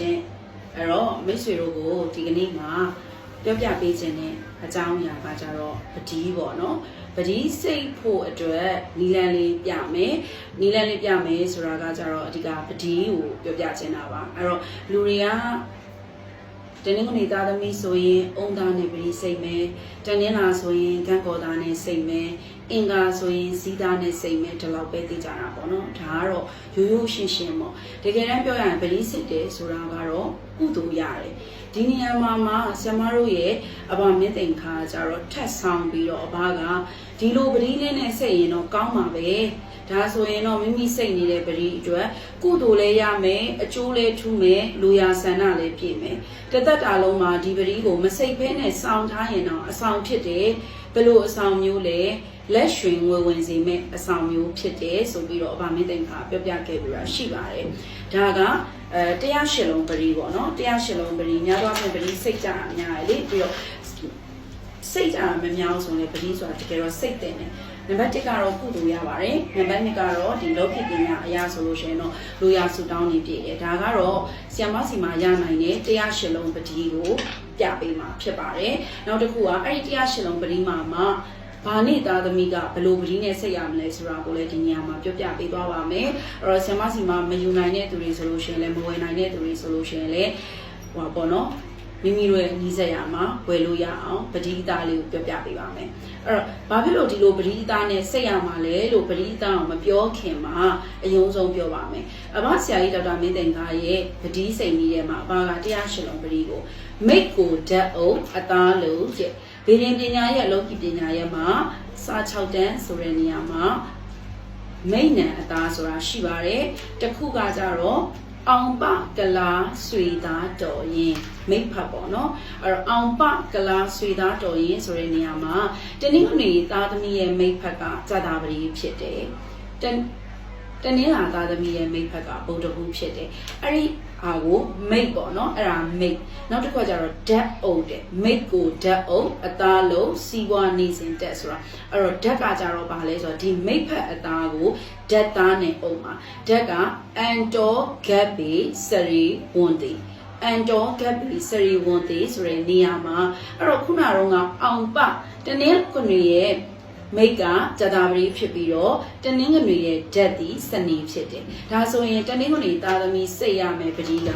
ရှင်အဲ့တော့မိတ်ဆွေတို့ကိုဒီကနေ့မှာပြောပြပေးခြင်းနဲ့အကြောင်းအရာကကြတော့ပတိပေါ့နော်ပတိစိတ်ဖို့အတွက်နီလန်လေးပြမယ်နီလန်လေးပြမယ်ဆိုတာကကြတော့အဓိကပတိကိုပြောပြခြင်းတာပါအဲ့တော့လူတွေက တနင်္ဂနွေသားသမီးဆိုရင်အုံသားနဲ့ပတိစိတ်မယ်တနင်္လာဆိုရင်ကံကောသားနဲ့စိတ်မယ်အင်္ဂါဆိုရင်စီးသားနဲ့စိတ်မယ်ဒီလောက်ပဲသိကြတာပေါ့နော်ဒါကတော့ရိုးရိုးရှင်းရှင်းပေါ့တကယ်တမ်းပြောရရင်ပတိစိတ်တယ်ဆိုတာကတော့ကုသိုလ်ရတယ်ဒီနေရာမှာမှာဆရာမတို့ရဲ့အဘမြင့်သိမ်ခါကျတော့ထက်ဆောင်ပြီးတော့အဘကဒီလိုပတိလေးနဲ့စိတ်ရင်တော့ကောင်းပါပဲ ဒါဆိုရင်တော့မိမိစိတ်နေတဲ့ပရိအတွက်ကုသိုလ်လည်းရမယ်အကျိုးလည်းထူးမယ်လူရဆန္ဒလည်းပြည့်မယ်တသက်တာလုံးမှာဒီပရိကိုမစိတ်ဖဲနဲ့စောင့်ထားရင်တော့အဆောင်ဖြစ်တယ်ဘယ်လိုအဆောင်မျိုးလဲလက်ရွှင်ငွေဝင်စေမဲ့အဆောင်မျိုးဖြစ်တယ်ဆိုပြီးတော့အဘမင်းသိင်္ခါပြောပြခဲ့ပြီးတော့ရှိပါတယ်ဒါကအဲတရားရှင်လုံးပရိပေါ့နော်တရားရှင်လုံးပရိများသောအားဖြင့်ပရိစိတ်ကြအများလေပြီးတော့စိတ်ကြမများဆိုရင်ပရိဆိုတာတကယ်တော့စိတ်တင်တယ် နံပါတ်1ကတော့ကုသိုလ်ရပါတယ်နံပါတ်2ကတော့ဒီလောကီပညာအရာဆိုလို့ရှိရင်တော့လူရဆူတောင်းနေပြည့်တယ်ဒါကတော့ဆီယမစီမှာရနိုင်တဲ့တရားရှင်လုံးပတိကိုပြပေးမှာဖြစ်ပါတယ်နောက်တစ်ခုကအဲ့ဒီတရားရှင်လုံးပတိမှာမှာဘာနဲ့သားသမီးကဘယ်လိုပတိနဲ့ဆက်ရမလဲဆိုတာကိုလည်းဒီနေရာမှာပြောပြပေးသွားပါမယ်အဲ့တော့ဆီယမစီမှာမယူနိုင်တဲ့သူတွေဆိုလို့ရှိရင်လည်းမဝယ်နိုင်တဲ့သူတွေဆိုလို့ရှိရင်လည်းဟိုပါပေါ့နော် မိမိတို့ရဲ့ညီဆက်ရမှာဝယ်လို့ရအောင်ပတိသားလေးကိုပြောပြပေးပါမယ်အဲ့တော့ဘာဖြစ်လို့ဒီလိုပတိသားနဲ့ဆက်ရမှာလဲလို့ပတိသားအောင်မပြောခင်မှာအယုံဆုံးပြောပါမယ်အဘဆရာကြီးဒေါက်တာမင်းသိန်သားရဲ့ပတိစိတ်ကြီးထဲမှာအဘကတရားရှင်လုံးပတိကိုမိတ်ကိုဓာတ်အုပ်အသားလို့တဲ့ဗေဒင်ပညာရဲ့လောကီပညာရဲ့မှာစာ6တန်းဆိုတဲ့နေရာမှာမိတ်နံအသားဆိုတာရှိပါတယ်တခုကကြတော့ အောင်ပကလာဆွေသားတော်ရင်မိတ်ဖတ်ပေါ့နော်အဲ့တော့အောင်ပကလာဆွေသားတော်ရင်ဆိုတဲ့နေရာမှာတနင်္ဂနွေသားသမီးရဲ့မိတ်ဖက်ကဇာတာပတိဖြစ်တယ် တတနင်္လာသားသမီးရဲ့မိတ်ဖက်ကဗုဒ္ဓဟူးဖြစ်တယ်အဲ့ဒီအာကိုမိတ်ပေါ့နော်အဲ့ဒါမိတ်နောက်တစ်ခါကျတော့ dead အုပ်တယ်မိတ်ကို dead အုပ်အသားလုံးစီးပွားနေစဉ်တက်ဆိုတာအဲ့တော့ dead ကကြတော့ဘာလဲဆိုတော့ဒီမိတ်ဖက်အသားကို dead သားနဲ့အုပ်မှာ dead က antor gabi sari wonti အန်တော်ကပ်ပီစရီဝန်သေးဆိုတဲ့နေရာမှာအဲ့တော့ခုနကတော့ကအောင်ပတနည်းခုနှစ်ရဲ့ မိတ်ကဇတာပတိဖြစ်ပြီးတော့တနင်္ဂနွေရဲ့ဓာတ်သည်စနေဖြစ်တယ်။ဒါဆိုရင်တနင်္ဂနွေသားသမီးစိတ်ရမယ်ပတိက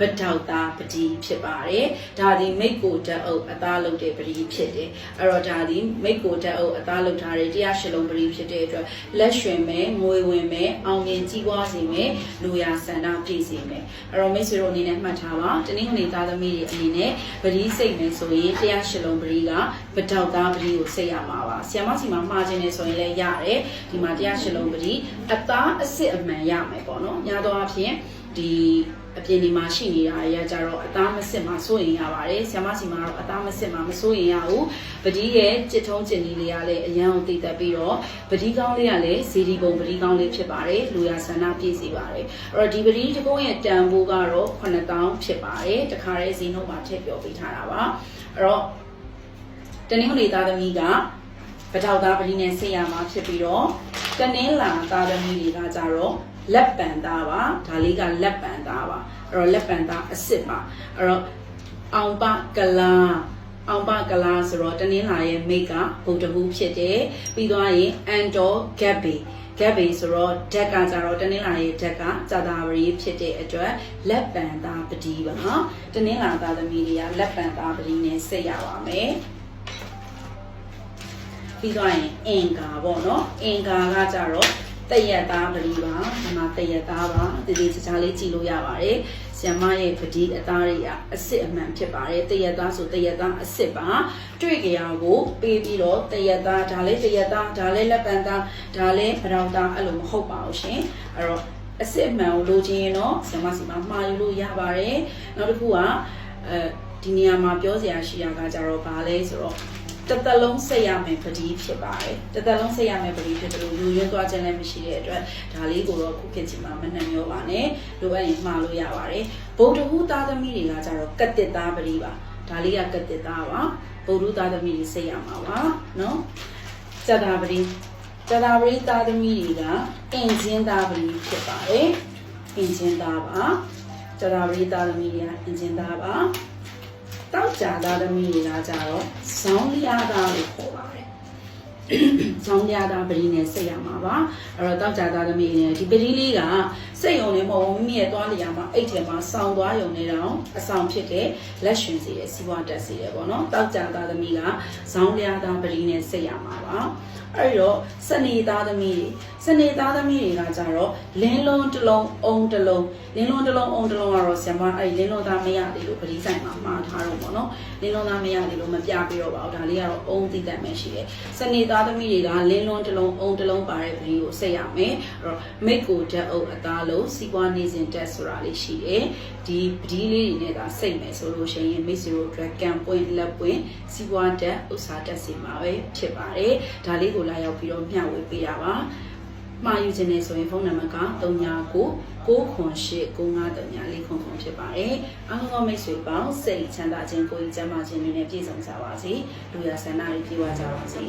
ဗတောက်သားပတိဖြစ်ပါတယ်။ဒါသည်မိတ်ကိုဓာတ်အုပ်အသားလုပ်တဲ့ပတိဖြစ်တယ်။အဲ့တော့ဒါသည်မိတ်ကိုဓာတ်အုပ်အသားလုပ်ထားတဲ့တရားရှိလုံးပတိဖြစ်တဲ့အတွက်လက်ရွှင်မယ်ငွေဝင်မယ်အောင်မြင်ကြီးပွားစေမယ်လူရဆန္ဒပြည့်စေမယ်။အဲ့တော့မိတ်ဆွေတို့အနေနဲ့မှတ်ထားပါတနင်္ဂနွေသားသမီးတွေအနေနဲ့ပတိစိတ်မယ်ဆိုရင်တရားရှိလုံးပတိကဗတောက်သားပတိကိုစိတ်ရမှာပါ။ဆီယမစီမှာမှားခြင်းနေဆိုရင်လည်းရတယ်။ဒီမှာတရားရှိလုံးပတိအသားအစစ်အမှန်ရမယ်ပေါ့နော်။ညာတော့အဖြစ်ဒီ အပြင်ဒီမှာရှိနေတာရကြတော့အသားမစစ်မှာစိုးရင်ရပါတယ်ဆ iam မစီမှာတော့အသားမစစ်မှာမစိုးရင်ရဘူးပတိရဲ့จิตထုံးကျင်ကြီးလေးကလည်းအရန်ကိုသိသက်ပြီးတော့ပတိကောင်းလေးကလည်းဇီဒီပုံပတိကောင်းလေးဖြစ်ပါတယ်လူရဆန္ဒပြည့်စီပါတယ်အဲ့တော့ဒီပတိတကုန်းရဲ့တန်ဖိုးကတော့9000ဖြစ်ပါတယ်တခါတည်းဇီနှုတ်မှာထည့်ပြောပေးထားတာပါအဲ့တော့တနင်္ဂနွေသားသမီးကပထောက်သားပတိနဲ့ဆေးရမှာဖြစ်ပြီးတော့တနင်္လာသားသမီးတွေကကြတော့ လက်ပံသားပါဒါလေးကလက်ပံသားပါအဲ့တော့လက်ပံသားအစ်စ်ပါအဲ့တော့အောင်ပကလာအောင်ပကလာဆိုတော့တနင်္လာရဲ့မိတ်ကဗုဒ္ဓဟူးဖြစ်တယ်ပြီးသွားရင်အန်တော်ဂက်ဘီဂက်ဘီဆိုတော့ဓာတ်ကကြတော့တနင်္လာရဲ့ဓာတ်ကဇာတာဝရီဖြစ်တဲ့အတွက်လက်ပံသားပတိပါတနင်္လာသားသမီးတွေကလက်ပံသားပတိနဲ့ဆက်ရပါမယ်ပြီးသွားရင်အင်္ဂါပေါ့နော်အင်္ဂါကကြတော့ တရက်သားပတိပါဒီမှာတရက်သားပါတည်တည်ချာချာလေးကြည့်လို့ရပါတယ်ဆ iam မရဲ့ပတိအသားတွေကအစ်စ်အမှန်ဖြစ်ပါတယ်တရက်သားဆိုတရက်သားအစ်စ်ပါတွေ့ကြရကိုပေးပြီးတော့တရက်သားဒါလေးတရက်သားဒါလေးလက်ပံသားဒါလေးအရောင်သားအဲ့လိုမဟုတ်ပါဘူးရှင်အဲ့တော့အစ်စ်အမှန်ကိုလိုချင်ရင်တော့ဆ iam မစီမှာမှားယူလို့ရပါတယ်နောက်တစ်ခုကအဲဒီနေရာမှာပြောစရာရှိတာကကြတော့ဘာလဲဆိုတော့ တသက်လုံးဆက်ရမယ်ပတိဖြစ်ပါတယ်တသက်လုံးဆက်ရမယ်ပတိဖြစ်တယ်လို့လူရင်းသွားခြင်းလည်းမရှိတဲ့အတွက်ဒါလေးကိုတော့ခုခေတ်ချိန်မှာမနှမျောပါနဲ့လိုအပ်ရင်မှားလို့ရပါတယ်ဗုဒ္ဓဟူသားသမီးတွေကကြတော့ကတ္တသားပတိပါဒါလေးကကတ္တသားပါဗုဒ္ဓသားသမီးတွေဆက်ရမှာပါနော်ဇတာပတိဇတာပတိသားသမီးတွေကအင်ဂျင်သားပတိဖြစ်ပါတယ်အင်ဂျင်သားပါဇကြတာပရိသသမီးတွေကအင်ဂျင်သားပါ တောက်ကြသားသမီးတွေကကြတော့ဇောင်းလျားသားလို့ခေါ်ပါတယ်ဇောင်းလျားသားပရိနဲ့စိတ်ရမှာပါအဲ့တော့တောက်ကြသားသမီးတွေဒီပရိလေးကစိတ်ုံနေမဟုတ်ဘူးမိမိရဲ့သွားလျာမှာအိတ်ထဲမှာစောင်းသွားယုံနေတော့အဆောင်ဖြစ်တဲ့လက်ရှင်စီရဲ့စီးပွားတက်စီရဲ့ပေါ့နော်တောက်ကြသားသမီးကဇောင်းလျားသားပရိနဲ့စိတ်ရမှာပါအဲ့တော့စနေသားသမီးတွေစနေသားသမီးတွေကကြတော့လင်းလုံးတစ်လုံးအုံတစ်လုံးလင်းလုံးတစ်လုံးအုံတစ်လုံးကတော့ဆရာမအဲ့လင်းလုံးသားမရသေးလို့ပရိဆိုင်မှာမှား ထားတော့ပေါ့နော်လင်းလုံးသားမရသေးလို့မပြပြတော့ပါဘူးဒါလေးကတော့အုံသိတတ်မယ်ရှိတယ်စနေသားသမီးတွေကလင်းလုံးတစ်လုံးအုံတစ်လုံးပါတဲ့ပရိကိုဆက်ရမယ်အဲ့တော့မိတ်ကိုဓာတ်အုပ်အသားလုံးစီးပွားနေစဉ်တက်ဆိုတာလေးရှိတယ်ဒီပဒီလေးတွေနဲ့ကစိတ်မယ်ဆိုလို့ရှိရင်မိတ်ဆွေတို့အတွက်ကံပွင့်လက်ပွင့်စီးပွားတက်ဥစ္စာတက်စီမှာပဲဖြစ်ပါတယ်ဒါလေးကိုလာရောက်ပြီးတော့မျှဝေပေးတာပါ မှာယူခြင်းနဲ့ဆိုရင်ဖုန်းနံပါတ်က39 998 9539လေးခုခုဖြစ်ပါတယ်။အားလုံးသောမိတ်ဆွေပေါင်းစိတ်ချမ်းသာခြင်းကိုယ်ကြီးကျန်းမာခြင်းတွေနဲ့ပြည့်စုံကြပါစေ။လူရဆန္ဒတွေပြည့်ဝကြပါစေ